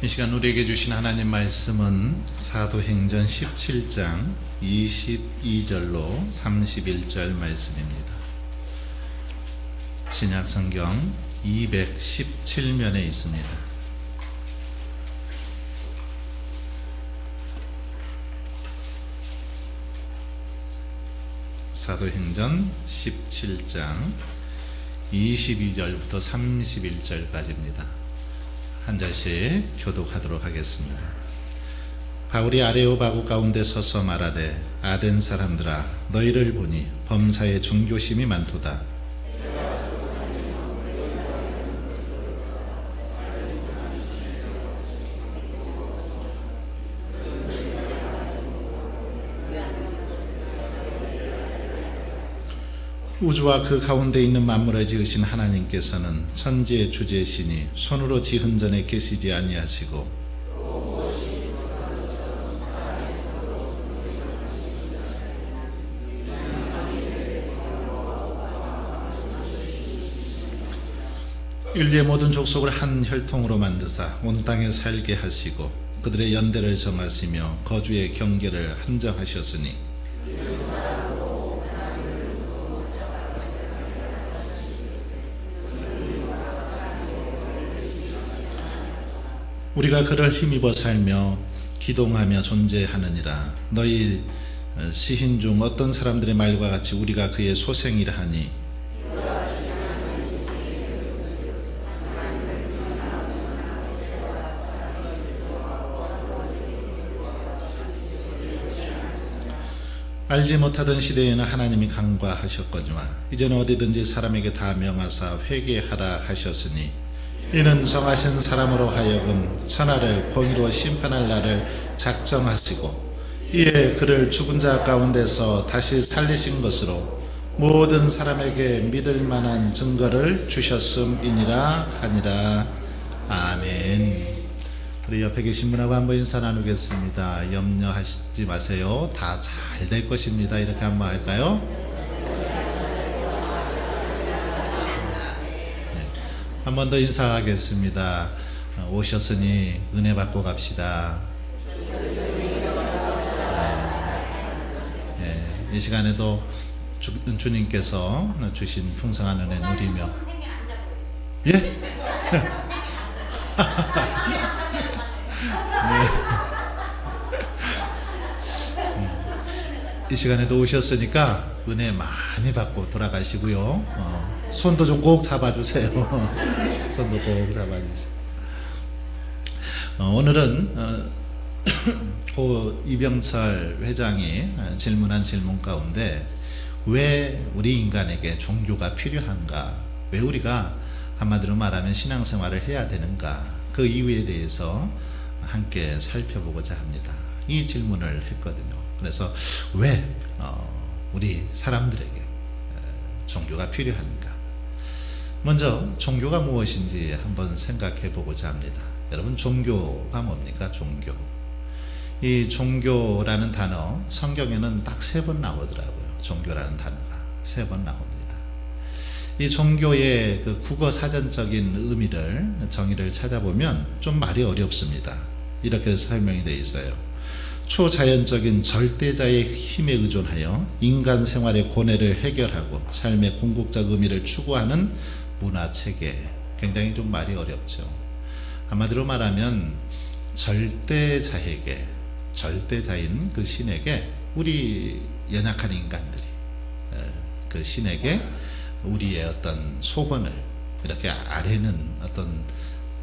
이 시간 우리에게 주신 하나님 말씀은 사도행전 17장 22절로 31절 말씀입니다. 신약 성경 217면에 있습니다. 사도행전 17장 22절부터 31절까지입니다. 한 절씩 교독하도록 하겠습니다. 바울이 아레오바구 가운데 서서 말하되 아덴 사람들아 너희를 보니 범사에 중교심이 많도다. 우주와 그 가운데 있는 만물을 지으신 하나님께서는 천지의 주제시니 손으로 지은 전에 계시지 아니하시고 인류의 모든 족속을 한 혈통으로 만드사 온 땅에 살게 하시고 그들의 연대를 정하시며 거주의 경계를 한정하셨으니 우리가 그를 힘입어 살며 기동하며 존재하느니라. 너희 어, 시인 중 어떤 사람들의 말과 같이 우리가 그의 소생이라 하니? 알지 못하던 시대에는 하나님이 강과하셨거니와 이제는 어디든지 사람에게 다 명하사 회개하라 하셨으니 이는 정하신 사람으로 하여금 천하를 공의로 심판할 날을 작정하시고 이에 그를 죽은 자 가운데서 다시 살리신 것으로 모든 사람에게 믿을 만한 증거를 주셨음이니라 하니라 아멘. 우리 옆에 계신 분하고 한번 인사 나누겠습니다. 염려하시지 마세요. 다 잘 될 것입니다. 이렇게 한번 할까요? 한 번 더 인사하겠습니다. 어, 오셨으니 은혜 받고 갑시다. 네, 예, 이 시간에도 주, 주님께서 주신 풍성한 은혜 누리며 예? 이 시간에도 오셨으니까 은혜 많이 받고 돌아가시고요. 어, 손도 좀 꼭 잡아주세요. 손도 꼭 잡아주세요. 어, 오늘은 어, 고 이병철 회장이 질문한 질문 가운데 왜 우리 인간에게 종교가 필요한가? 왜 우리가 한마디로 말하면 신앙생활을 해야 되는가? 그 이유에 대해서 함께 살펴보고자 합니다. 이 질문을 했거든요. 그래서 왜 어, 우리 사람들에게 종교가 필요한가? 먼저 종교가 무엇인지 한번 생각해 보고자 합니다. 여러분 종교가 뭡니까? 종교. 이 종교라는 단어 성경에는 딱 세 번 나오더라고요. 종교라는 단어가 세 번 나옵니다. 이 종교의 그 국어 사전적인 의미를 정의를 찾아보면 좀 말이 어렵습니다. 이렇게 설명이 되어 있어요. 초자연적인 절대자의 힘에 의존하여 인간 생활의 고뇌를 해결하고 삶의 궁극적 의미를 추구하는 문화 체계. 굉장히 좀 말이 어렵죠. 한마디로 말하면 절대자에게 절대자인 그 신에게 우리 연약한 인간들이 그 신에게 우리의 어떤 소원을 이렇게 아뢰는 어떤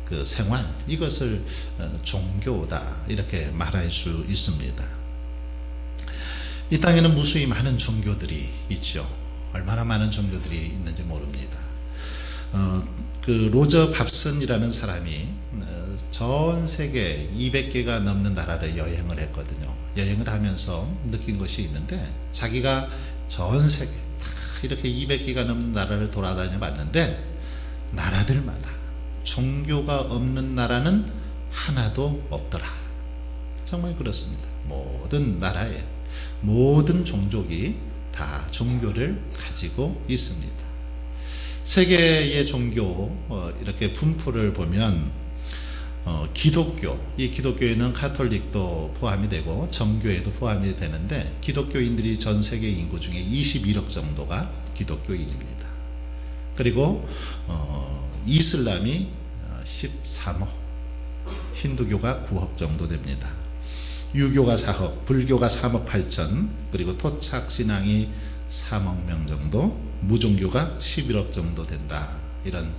그 생활 이것을 어, 종교다 이렇게 말할 수 있습니다. 이 땅에는 무수히 많은 종교들이 있죠. 얼마나 많은 종교들이 있는지 모릅니다. 어, 그 로저 밥슨이라는 사람이 어, 전 세계 200개가 넘는 나라를 여행을 했거든요. 여행을 하면서 느낀 것이 있는데 자기가 전 세계 다 이렇게 200개가 넘는 나라를 돌아다녀 봤는데 나라들마다 종교가 없는 나라는 하나도 없더라. 정말 그렇습니다. 모든 나라에 모든 종족이 다 종교를 가지고 있습니다. 세계의 종교 어, 이렇게 분포를 보면 어, 기독교, 이 기독교에는 카톨릭도 포함이 되고 정교회도 포함이 되는데 기독교인들이 전 세계 인구 중에 21억 정도가 기독교인입니다. 그리고 어, 이슬람이 어, 13억, 힌두교가 9억 정도 됩니다. 유교가 4억, 불교가 3억 8천, 그리고 토착 신앙이 3억 명 정도, 무종교가 11억 정도 된다. 이런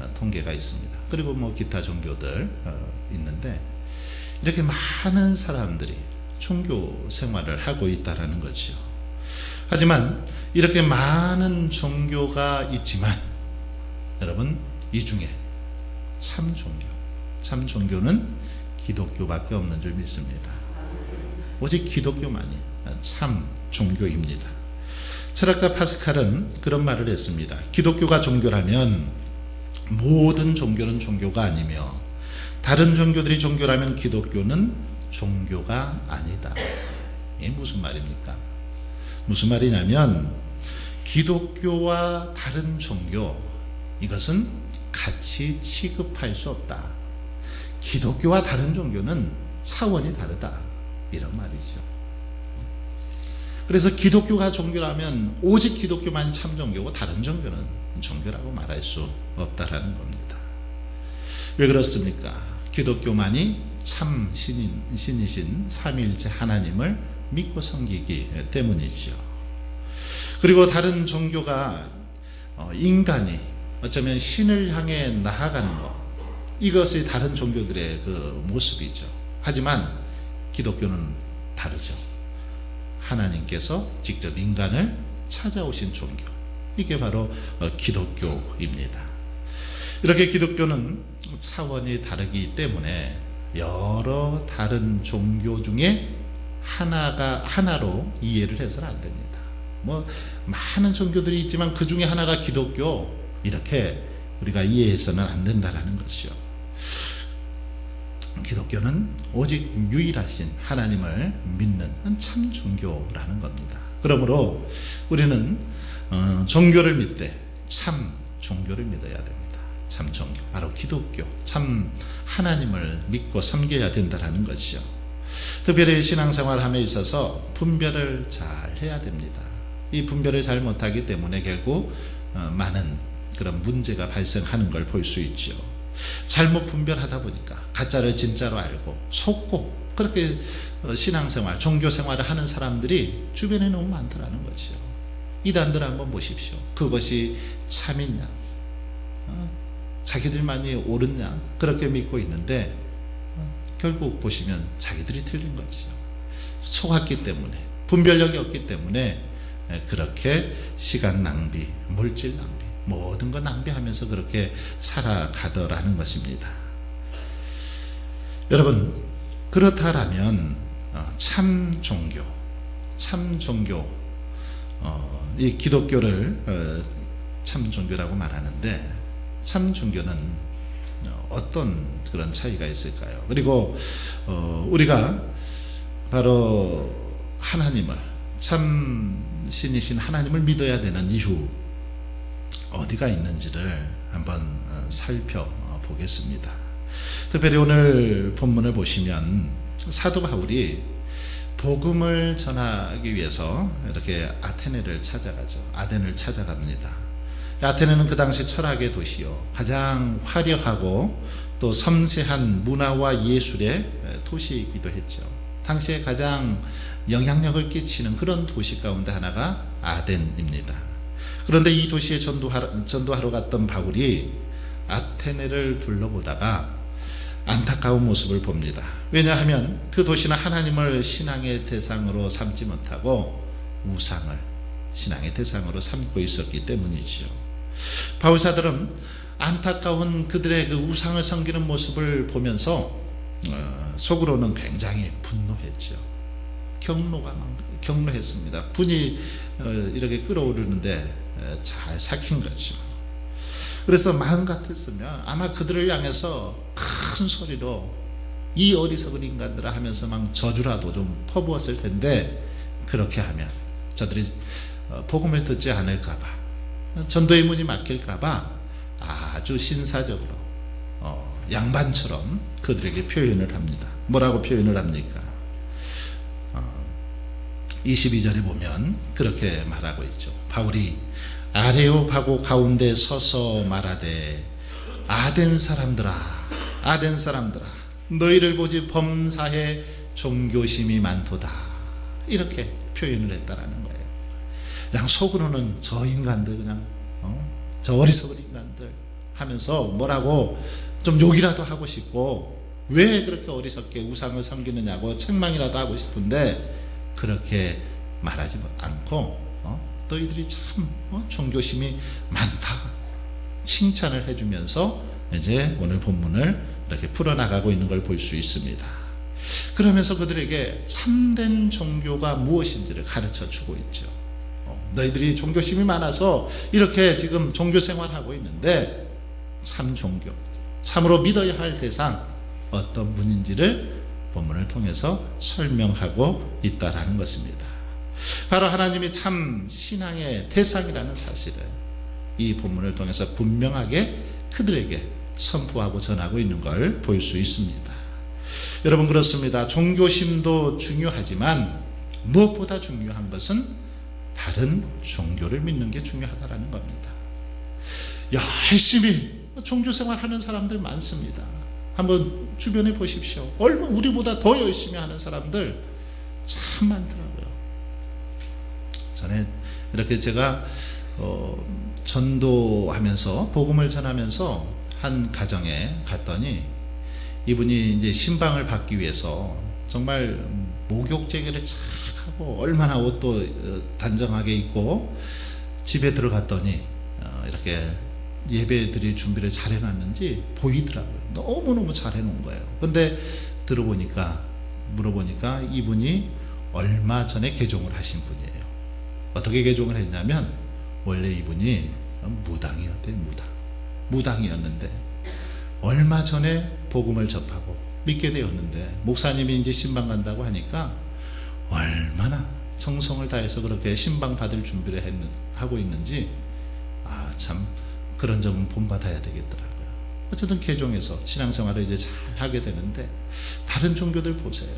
어, 통계가 있습니다. 그리고 뭐 기타 종교들 어, 있는데 이렇게 많은 사람들이 종교 생활을 하고 있다라는 거죠. 하지만 이렇게 많은 종교가 있지만 여러분 이 중에 참 종교, 참 종교는 기독교밖에 없는 줄 믿습니다. 오직 기독교만이 참 종교입니다. 철학자 파스칼은 그런 말을 했습니다. 기독교가 종교라면 모든 종교는 종교가 아니며 다른 종교들이 종교라면 기독교는 종교가 아니다. 이게 무슨 말입니까? 무슨 말이냐면 기독교와 다른 종교 이것은 같이 취급할 수 없다. 기독교와 다른 종교는 차원이 다르다. 이런 말이죠. 그래서 기독교가 종교라면 오직 기독교만 참 종교고 다른 종교는 종교라고 말할 수 없다라는 겁니다. 왜 그렇습니까? 기독교만이 참 신인, 신이신 삼위일체 하나님을 믿고 섬기기 때문이죠. 그리고 다른 종교가 어, 인간이 어쩌면 신을 향해 나아가는 것 이것이 다른 종교들의 그 모습이죠. 하지만 기독교는 다르죠. 하나님께서 직접 인간을 찾아오신 종교. 이게 바로 어, 기독교입니다. 이렇게 기독교는 차원이 다르기 때문에 여러 다른 종교 중에 하나가 하나로 이해를 해서는 안 됩니다. 뭐 많은 종교들이 있지만 그 중에 하나가 기독교 이렇게 우리가 이해해서는 안 된다라는 것이요. 기독교는 오직 유일하신 하나님을 믿는 참 종교라는 겁니다. 그러므로 우리는 어, 종교를 믿되 참 종교를 믿어야 됩니다. 참 종교, 바로 기독교, 참 하나님을 믿고 섬겨야 된다는 것이죠. 특별히 신앙생활함에 있어서 분별을 잘 해야 됩니다. 이 분별을 잘 못하기 때문에 결국 어, 많은 그런 문제가 발생하는 걸 볼 수 있죠. 잘못 분별하다 보니까 가짜를 진짜로 알고 속고 그렇게 어, 신앙생활, 종교생활을 하는 사람들이 주변에 너무 많더라는 거죠. 이단들 한번 보십시오. 그것이 참이냐, 어, 자기들만이 옳으냐 그렇게 믿고 있는데 어, 결국 보시면 자기들이 틀린 거죠. 속았기 때문에 분별력이 없기 때문에 에, 그렇게 시간 낭비, 물질 낭비, 모든 거 낭비하면서 그렇게 살아가더라는 것입니다. 여러분 그렇다라면 어, 참 종교, 참 종교, 어, 이 기독교를 어, 참 종교라고 말하는데 참 종교는 어, 어떤 그런 차이가 있을까요? 그리고 어, 우리가 바로 하나님을 참 신이신 하나님을 믿어야 되는 이유 어디가 있는지를 한번 어, 살펴보겠습니다. 특별히 오늘 본문을 보시면 사도 바울이 복음을 전하기 위해서 이렇게 아테네를 찾아가죠. 아덴을 찾아갑니다. 아테네는 그 당시 철학의 도시요. 가장 화려하고 또 섬세한 문화와 예술의 도시이기도 했죠. 당시에 가장 영향력을 끼치는 그런 도시 가운데 하나가 아덴입니다. 그런데 이 도시에 전도하러, 전도하러 갔던 바울이 아테네를 둘러보다가 안타까운 모습을 봅니다. 왜냐하면 그 도시는 하나님을 신앙의 대상으로 삼지 못하고 우상을 신앙의 대상으로 삼고 있었기 때문이지요. 바울사들은 안타까운 그들의 그 우상을 섬기는 모습을 보면서 어, 속으로는 굉장히 분노했죠. 경로가 경로했습니다. 분이 어, 이렇게 끓어오르는데 어, 잘 삭힌 거죠. 그래서 마음 같았으면 아마 그들을 향해서 큰 소리로 이 어리석은 인간들아 하면서 막 저주라도 좀 퍼부었을 텐데 그렇게 하면 저들이 어, 복음을 듣지 않을까봐 전도의 문이 막힐까봐 아주 신사적으로 어, 양반처럼 그들에게 표현을 합니다. 뭐라고 표현을 합니까? 어, 22절에 보면 그렇게 말하고 있죠. 바울이 아레오파고 가운데 서서 말하되 아덴 사람들아 아덴 사람들아 너희를 보지 범사에 종교심이 많도다 이렇게 표현을 했다라는 거예요. 그냥 속으로는 저 인간들 그냥 어? 저 어리석은 인간들 하면서 뭐라고 좀 욕이라도 하고 싶고 왜 그렇게 어리석게 우상을 섬기느냐고 책망이라도 하고 싶은데 그렇게 말하지 않고 어? 너희들이 참 어? 종교심이 많다 칭찬을 해주면서 이제 오늘 본문을 이렇게 풀어나가고 있는 걸 볼 수 있습니다. 그러면서 그들에게 참된 종교가 무엇인지를 가르쳐 주고 있죠. 어, 너희들이 종교심이 많아서 이렇게 지금 종교 생활하고 있는데 참 종교, 참으로 믿어야 할 대상 어떤 분인지를 본문을 통해서 설명하고 있다라는 것입니다. 바로 하나님이 참 신앙의 대상이라는 사실을 이 본문을 통해서 분명하게 그들에게 선포하고 전하고 있는 걸 볼 수 있습니다. 여러분 그렇습니다. 종교심도 중요하지만 무엇보다 중요한 것은 다른 종교를 믿는 게 중요하다라는 겁니다. 열심히 종교 생활하는 사람들 많습니다. 한번 주변에 보십시오. 얼마 우리보다 더 열심히 하는 사람들 참 많더라고요. 전에 이렇게 제가 어, 전도하면서 복음을 전하면서 한 가정에 갔더니 이분이 이제 신방을 받기 위해서 정말 목욕제기를 착 하고 얼마나 옷도 어, 단정하게 입고 집에 들어갔더니 어, 이렇게 예배 드릴 준비를 잘 해놨는지 보이더라고요. 너무너무 잘 해 놓은 거예요. 근데 들어보니까, 물어보니까 이분이 얼마 전에 개종을 하신 분이에요. 어떻게 개종을 했냐면, 원래 이분이 무당이었대요, 무당. 무당이었는데, 얼마 전에 복음을 접하고 믿게 되었는데, 목사님이 이제 신방 간다고 하니까, 얼마나 정성을 다해서 그렇게 신방 받을 준비를 했는, 하고 있는지, 아, 참, 그런 점은 본받아야 되겠더라고요. 어쨌든 개종해서 신앙생활을 이제 잘 하게 되는데 다른 종교들 보세요.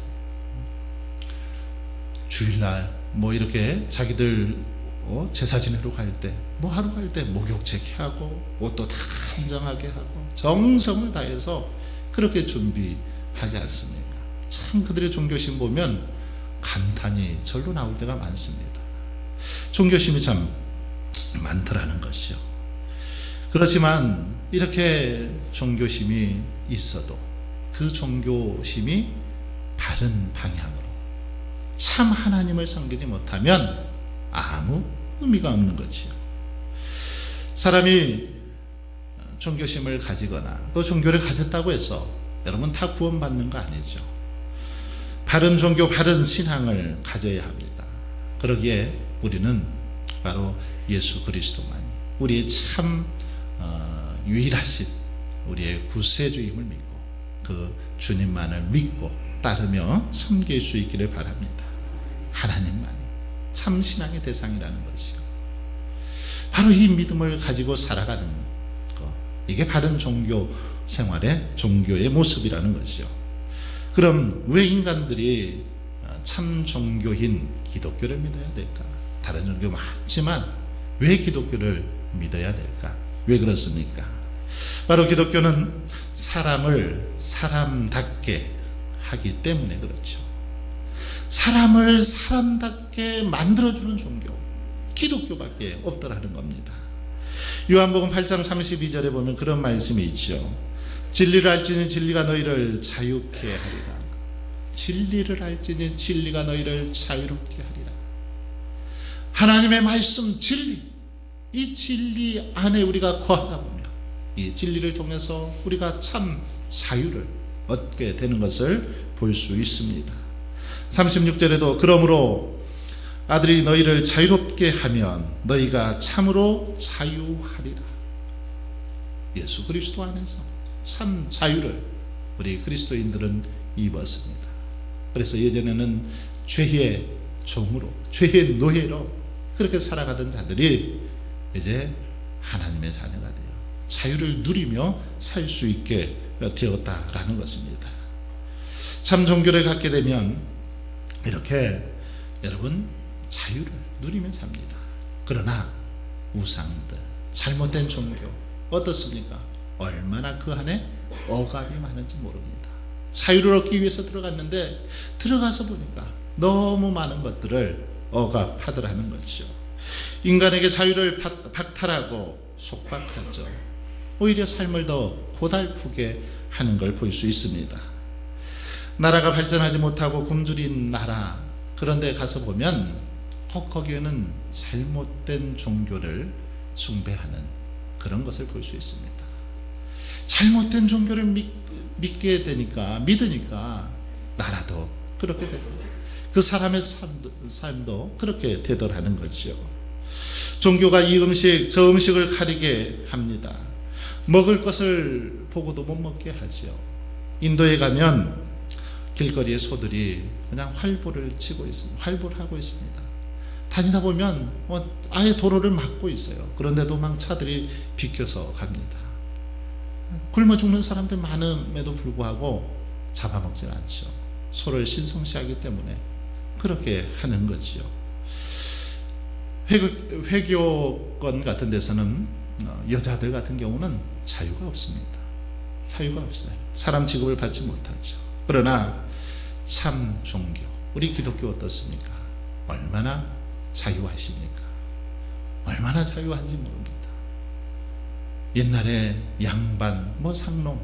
주일날 뭐 이렇게 자기들 어, 제사 지내러 갈 때 뭐 하러 갈 때 목욕제기 하고 옷도 다 단정하게 하고 정성을 다해서 그렇게 준비하지 않습니까? 참 그들의 종교심 보면 감탄이 절로 나올 때가 많습니다. 종교심이 참 많더라는 것이요. 그렇지만 이렇게 종교심이 있어도 그 종교심이 바른 방향으로 참 하나님을 섬기지 못하면 아무 의미가 없는 거지요. 사람이 종교심을 가지거나 또 종교를 가졌다고 해서 여러분 다 구원받는 거 아니죠. 바른 종교, 바른 신앙을 가져야 합니다. 그러기에 우리는 바로 예수 그리스도만이 우리의 참 어, 유일하신 우리의 구세주임을 믿고 그 주님만을 믿고 따르며 섬길 수 있기를 바랍니다. 하나님만이 참 신앙의 대상이라는 것이요. 바로 이 믿음을 가지고 살아가는 것. 이게 바른 종교 생활의 종교의 모습이라는 것이요. 그럼 왜 인간들이 참 종교인 기독교를 믿어야 될까? 다른 종교 많지만 왜 기독교를 믿어야 될까? 왜 그렇습니까? 바로 기독교는 사람을 사람답게 하기 때문에 그렇죠. 사람을 사람답게 만들어주는 종교. 기독교밖에 없더라는 겁니다. 요한복음 8장 32절에 보면 그런 말씀이 있죠. 진리를 알지니 진리가 너희를 자유케 하리라. 진리를 알지니 진리가 너희를 자유롭게 하리라. 하나님의 말씀 진리. 이 진리 안에 우리가 거하다 보면 이 진리를 통해서 우리가 참 자유를 얻게 되는 것을 볼 수 있습니다. 36절에도 그러므로 아들이 너희를 자유롭게 하면 너희가 참으로 자유하리라. 예수 그리스도 안에서 참 자유를 우리 그리스도인들은 입었습니다. 그래서 예전에는 죄의 종으로, 죄의 노예로 그렇게 살아가던 자들이 이제 하나님의 자녀가 되어 자유를 누리며 살 수 있게 되었다라는 것입니다. 참 종교를 갖게 되면 이렇게 여러분 자유를 누리며 삽니다. 그러나 우상들, 잘못된 종교 어떻습니까? 얼마나 그 안에 억압이 많은지 모릅니다. 자유를 얻기 위해서 들어갔는데 들어가서 보니까 너무 많은 것들을 억압하더라는 것이죠. 인간에게 자유를 박- 박탈하고 속박하죠. 오히려 삶을 더 고달프게 하는 걸 볼 수 있습니다. 나라가 발전하지 못하고 굶주린 나라 그런데 가서 보면 꼭 거기에는 잘못된 종교를 숭배하는 그런 것을 볼 수 있습니다. 잘못된 종교를 믿, 믿게 되니까 믿으니까 나라도 그렇게 되고 그 사람의 삶도, 삶도 그렇게 되더라는 거죠. 종교가 이 음식 저 음식을 가리게 합니다. 먹을 것을 보고도 못 먹게 하죠. 인도에 가면 길거리에 소들이 그냥 활보를 치고 있습니다. 활보를 하고 있습니다. 다니다 보면 어, 아예 도로를 막고 있어요. 그런데도 막 차들이 비켜서 갑니다. 굶어 죽는 사람들 많음에도 불구하고 잡아먹질 않죠. 소를 신성시하기 때문에 그렇게 하는 거지요. 회교, 회교권 같은 데서는 어, 여자들 같은 경우는 자유가 없습니다. 자유가 없어요. 사람 취급을 받지 못하죠. 그러나 참 종교, 우리 기독교 어떻습니까? 얼마나 자유하십니까? 얼마나 자유한지 모릅니다. 옛날에 양반, 뭐 상놈,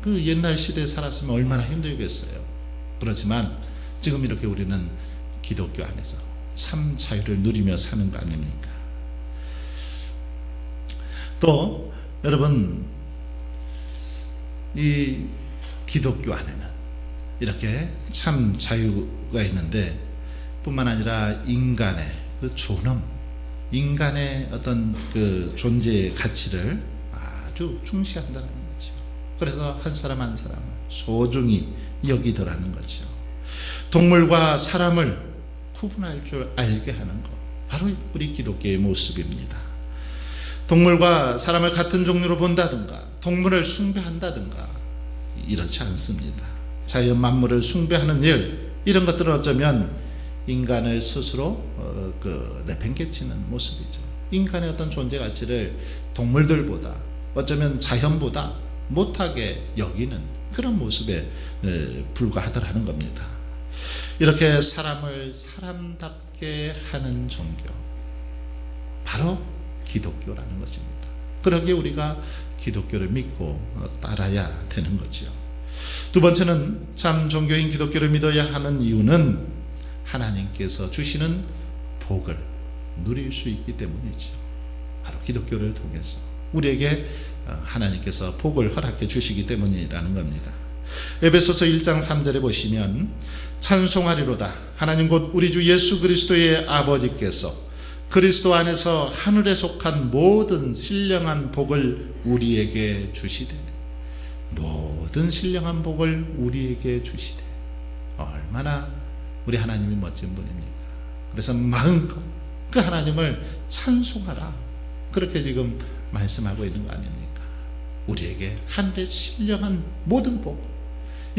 그 옛날 시대에 살았으면 얼마나 힘들겠어요. 그렇지만 지금 이렇게 우리는 기독교 안에서 참 자유를 누리며 사는 거 아닙니까? 또 여러분 이 기독교 안에는 이렇게 참 자유가 있는데 뿐만 아니라 인간의 그 존엄, 인간의 어떤 그 존재의 가치를 아주 중시한다는 거죠. 그래서 한 사람 한 사람을 소중히 여기더라는 거죠. 동물과 사람을 구분할 줄 알게 하는 것. 바로 우리 기독교의 모습입니다. 동물과 사람을 같은 종류로 본다든가, 동물을 숭배한다든가, 이렇지 않습니다. 자연 만물을 숭배하는 일, 이런 것들은 어쩌면 인간을 스스로 어, 그 내팽개치는 모습이죠. 인간의 어떤 존재 가치를 동물들보다 어쩌면 자연보다 못하게 여기는 그런 모습에 에, 불과하더라는 겁니다. 이렇게 사람을 사람답게 하는 종교, 바로 기독교라는 것입니다. 그러기에 우리가 기독교를 믿고 어, 따라야 되는 거지요. 두 번째는 참 종교인 기독교를 믿어야 하는 이유는 하나님께서 주시는 복을 누릴 수 있기 때문이죠. 바로 기독교를 통해서 우리에게 어, 하나님께서 복을 허락해 주시기 때문이라는 겁니다. 에베소서 1장 3절에 보시면 찬송하리로다 하나님 곧 우리 주 예수 그리스도의 아버지께서 그리스도 안에서 하늘에 속한 모든 신령한 복을 우리에게 주시되 모든 신령한 복을 우리에게 주시되 얼마나 우리 하나님이 멋진 분입니까? 그래서 마음껏 그 하나님을 찬송하라 그렇게 지금 말씀하고 있는 거 아닙니까? 우리에게 하늘의 신령한 모든 복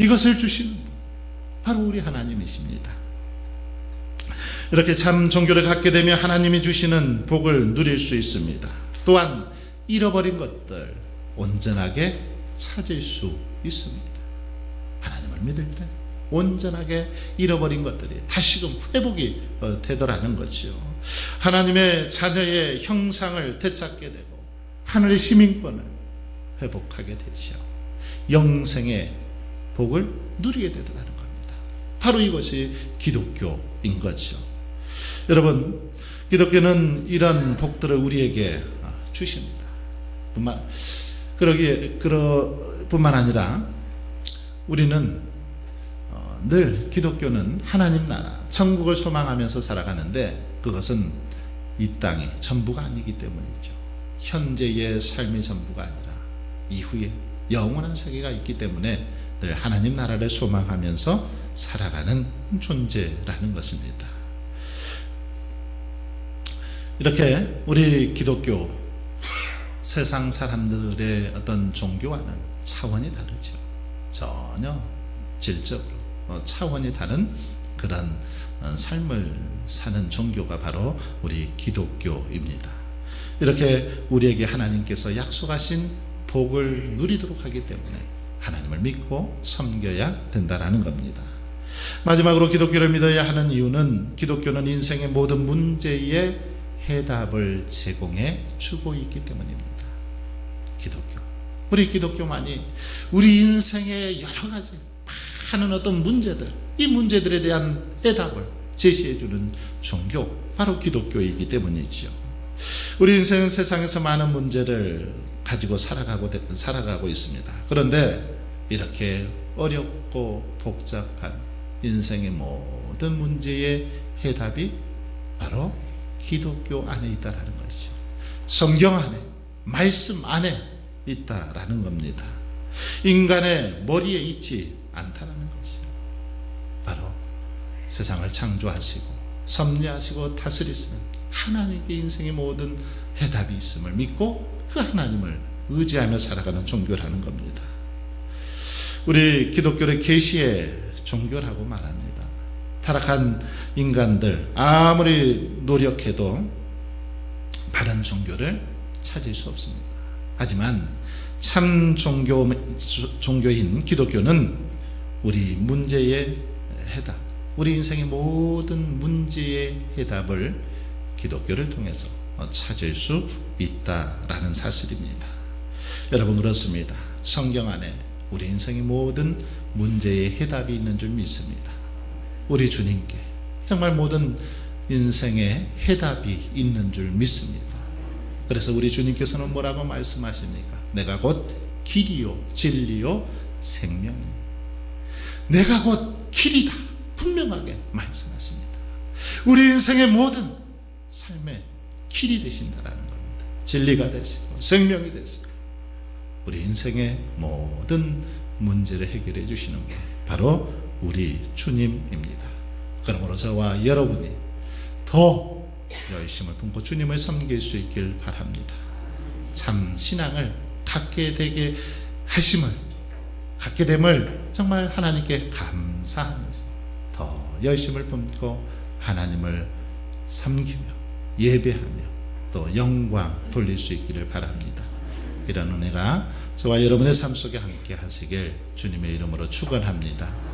이것을 분 바로 우리 하나님이십니다. 이렇게 참 종교를 갖게 되면 하나님이 주시는 복을 누릴 수 있습니다. 또한 잃어버린 것들 온전하게 찾을 수 있습니다. 하나님을 믿을 때 온전하게 잃어버린 것들이 다시금 회복이 어, 되더라는 거지요. 하나님의 자녀의 형상을 되찾게 되고 하늘의 시민권을 회복하게 되죠. 영생의 복을 누리게 되더라는 겁니다. 바로 이것이 기독교인 거죠. 여러분, 기독교는 이런 복들을 우리에게 주십니다. 뿐만 그러기에 그러 뿐만 아니라 우리는 어, 늘 기독교는 하나님 나라, 천국을 소망하면서 살아가는데 그것은 이 땅이 전부가 아니기 때문이죠. 현재의 삶이 전부가 아니라 이후에 영원한 세계가 있기 때문에 늘 하나님 나라를 소망하면서 살아가는 존재라는 것입니다. 이렇게 우리 기독교 세상 사람들의 어떤 종교와는 차원이 다르죠. 전혀 질적으로 어, 차원이 다른 그런 어, 삶을 사는 종교가 바로 우리 기독교입니다. 이렇게 우리에게 하나님께서 약속하신 복을 누리도록 하기 때문에 하나님을 믿고 섬겨야 된다라는 겁니다. 마지막으로 기독교를 믿어야 하는 이유는 기독교는 인생의 모든 문제에 해답을 제공해 주고 있기 때문입니다. 기독교. 우리 기독교만이 우리 인생의 여러 가지 많은 어떤 문제들, 이 문제들에 대한 해답을 제시해 주는 종교, 바로 기독교이기 때문이지요. 우리 인생은 세상에서 많은 문제를 가지고 살아가고, 살아가고 있습니다. 그런데 이렇게 어렵고 복잡한 인생의 모든 문제의 해답이 바로 기독교 안에 있다라는 것이죠. 성경 안에, 말씀 안에 있다라는 겁니다. 인간의 머리에 있지 않다라는 것이죠. 바로 세상을 창조하시고 섭리하시고 다스리시는 하나님께 인생의 모든 해답이 있음을 믿고 그 하나님을 의지하며 살아가는 종교라는 겁니다. 우리 기독교를 계시의 종교라고 말합니다. 타락한 인간들 아무리 노력해도 바른 종교를 찾을 수 없습니다. 하지만 참 종교 종교인 기독교는 우리 문제의 해답, 우리 인생의 모든 문제의 해답을 기독교를 통해서 찾을 수 있다라는 사실입니다. 여러분 그렇습니다. 성경 안에 우리 인생의 모든 문제의 해답이 있는 줄 믿습니다. 우리 주님께 정말 모든 인생의 해답이 있는 줄 믿습니다. 그래서 우리 주님께서는 뭐라고 말씀하십니까? 내가 곧 길이요, 진리요, 생명. 내가 곧 길이다. 분명하게 말씀하십니다. 우리 인생의 모든 삶의 길이 되신다라는 겁니다. 진리가 되시고 생명이 되시고 우리 인생의 모든 문제를 해결해 주시는 분 바로 우리 주님입니다. 그러므로 저와 여러분이 더 열심을 품고 주님을 섬길 수 있길 바랍니다. 참 신앙을 갖게 되게 하심을 갖게 됨을 정말 하나님께 감사하면서 더 열심을 품고 하나님을 섬기며 예배하며 또 영광 돌릴 수 있기를 바랍니다. 이런 은혜가 저와 여러분의 삶 속에 함께 하시길 주님의 이름으로 축원합니다.